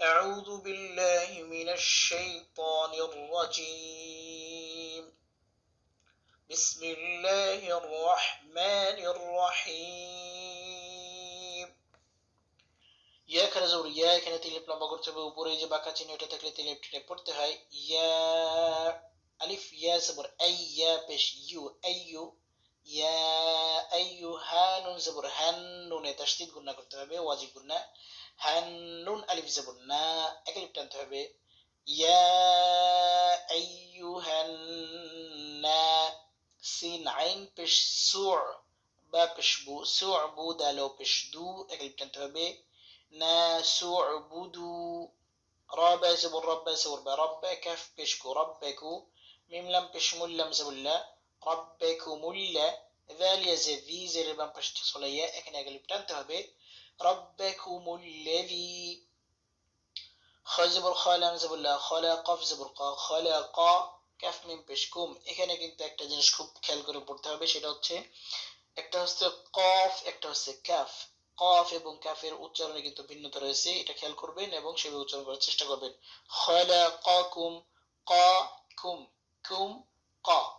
أعوذ بالله من الشيطان الرجيم بسم الله الرحمن الرحيم ইয়া এখানে জোর ইয়া এখানে তিলিপ লম্বা করতে হবে উপরে যে বাঁকা চিহ্ন এটা থাকলে তিলিপ টেনে পড়তে হয় ইয়া আলিফ ইয়া জবর আই ইয়া পেশ ইউ আইয়ু ইয়া আইয়ু হানুন জবর হান নুনে তাসদিদ গুণা করতে হবে ওয়াজিব গুণা হান নুন আলিফ জবর না এক আলিফ টানতে হবে ইয়া আইয়ুহান না সিন আইন পেশ সুর বা পেশ বু সুর বু দালো পেশ দু এক আলিফ টানতে হবে না সুর বুদু رابع زبر رب زبر برب كف بشكو ربكو ميم لم بشمل لم زبلا এখানে কিন্তু একটা জিনিস খুব খেয়াল করে পড়তে হবে সেটা হচ্ছে একটা হচ্ছে কফ একটা হচ্ছে ক্যাফ কফ এবং ক্যাফের উচ্চারণে কিন্তু ভিন্নতা রয়েছে। এটা খেয়াল করবেন এবং সেভাবে উচ্চারণ করার চেষ্টা করবেন। খলা ক কুম ক কুম কুম ক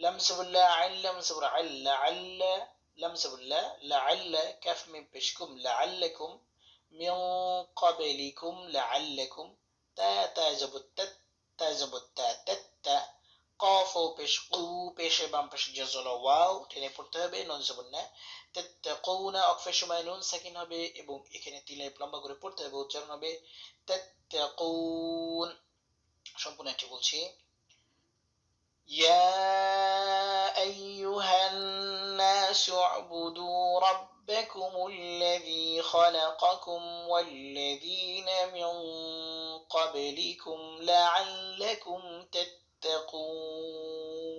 লামসবুল্লা আল্লাম সবর আল্লা আল্লা لمس بالله لعل كف من بشكم لعلكم من قبلكم لعلكم تا تاجب التت تاجب التا تتا قاف পেশ কু পেশে বাম পেশে জজল ওয়াও টেনে পড়তে হবে নুন জবর না তাত্তাকুনা অকফের সময় নুন সাকিন হবে এবং এখানে তিলে লম্বা করে পড়তে হবে উচ্চারণ হবে তাত্তাকুন সম্পূর্ণ একটি বলছি ইয়া الناس اعبدوا ربكم الذي خلقكم والذين من قبلكم لعلكم تتقون.